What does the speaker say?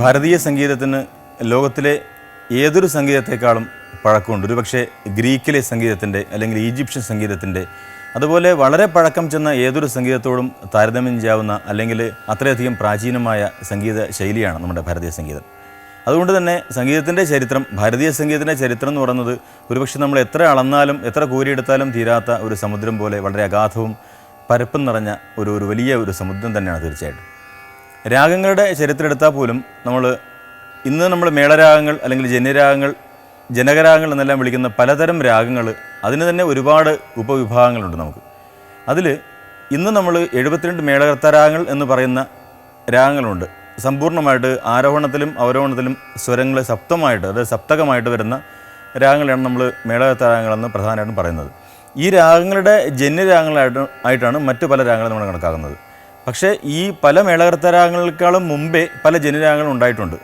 ഭാരതീയ സംഗീതത്തിന് ലോകത്തിലെ ഏതൊരു സംഗീതത്തെക്കാളും പഴക്കമുണ്ട്. ഒരുപക്ഷെ ഗ്രീക്കിലെ സംഗീതത്തിന്റെ അല്ലെങ്കിൽ ഈജിപ്ഷ്യൻ സംഗീതത്തിന്റെ അതുപോലെ വളരെ പഴക്കം ചെന്ന ഏതൊരു സംഗീതത്തോടും താരതമ്യം ചെയ്യാവുന്ന അല്ലെങ്കിൽ അത്രയധികം പ്രാചീനമായ സംഗീത ശൈലിയാണ് നമ്മുടെ ഭാരതീയ സംഗീതം. അതുകൊണ്ട് തന്നെ സംഗീതത്തിന്റെ ചരിത്രം ഭാരതീയ സംഗീതത്തിന്റെ ചരിത്രം എന്ന് പറയുന്നത് ഒരുപക്ഷെ നമ്മൾ എത്ര അളന്നാലും എത്ര കോരിയെടുത്താലും തീരാത്ത ഒരു സമുദ്രം പോലെ വളരെ അഗാധവും പരപ്പും നിറഞ്ഞ ഒരു ഒരു വലിയ ഒരു സമുദ്രം തന്നെയാണ് തീർച്ചയായിട്ടും. രാഗങ്ങളുടെ ചരിത്രം എടുത്താൽ പോലും നമ്മൾ ഇന്ന് നമ്മൾ മേളരാഗങ്ങൾ അല്ലെങ്കിൽ ജന്യരാഗങ്ങൾ ജനകരാഗങ്ങൾ എന്നെല്ലാം വിളിക്കുന്ന പലതരം രാഗങ്ങൾ അതിന് തന്നെ ഒരുപാട് ഉപവിഭാഗങ്ങളുണ്ട് നമുക്ക്. അതിൽ ഇന്ന് നമ്മൾ എഴുപത്തിരണ്ട് മേളകർത്തരാഗങ്ങൾ എന്ന് പറയുന്ന രാഗങ്ങളുണ്ട്. സമ്പൂർണമായിട്ട് ആരോഹണത്തിലും അവരോഹണത്തിലും സ്വരങ്ങൾ സപ്തമായിട്ട് അതായത് സപ്തകമായിട്ട് വരുന്ന രാഗങ്ങളാണ് നമ്മൾ മേളകർത്തരാഗങ്ങളെന്ന് പ്രധാനമായിട്ടും പറയുന്നത്. ഈ രാഗങ്ങളുടെ ജന്യരാഗങ്ങളായിട്ട് ആയിട്ടാണ് മറ്റു പല രാഗങ്ങളും നമ്മൾ കണക്കാക്കുന്നത്. പക്ഷേ ഈ പല മേളകർത്തരാഗങ്ങളെക്കാളും മുമ്പേ പല ജനരാഗങ്ങളും ഉണ്ടായിട്ടുണ്ട്.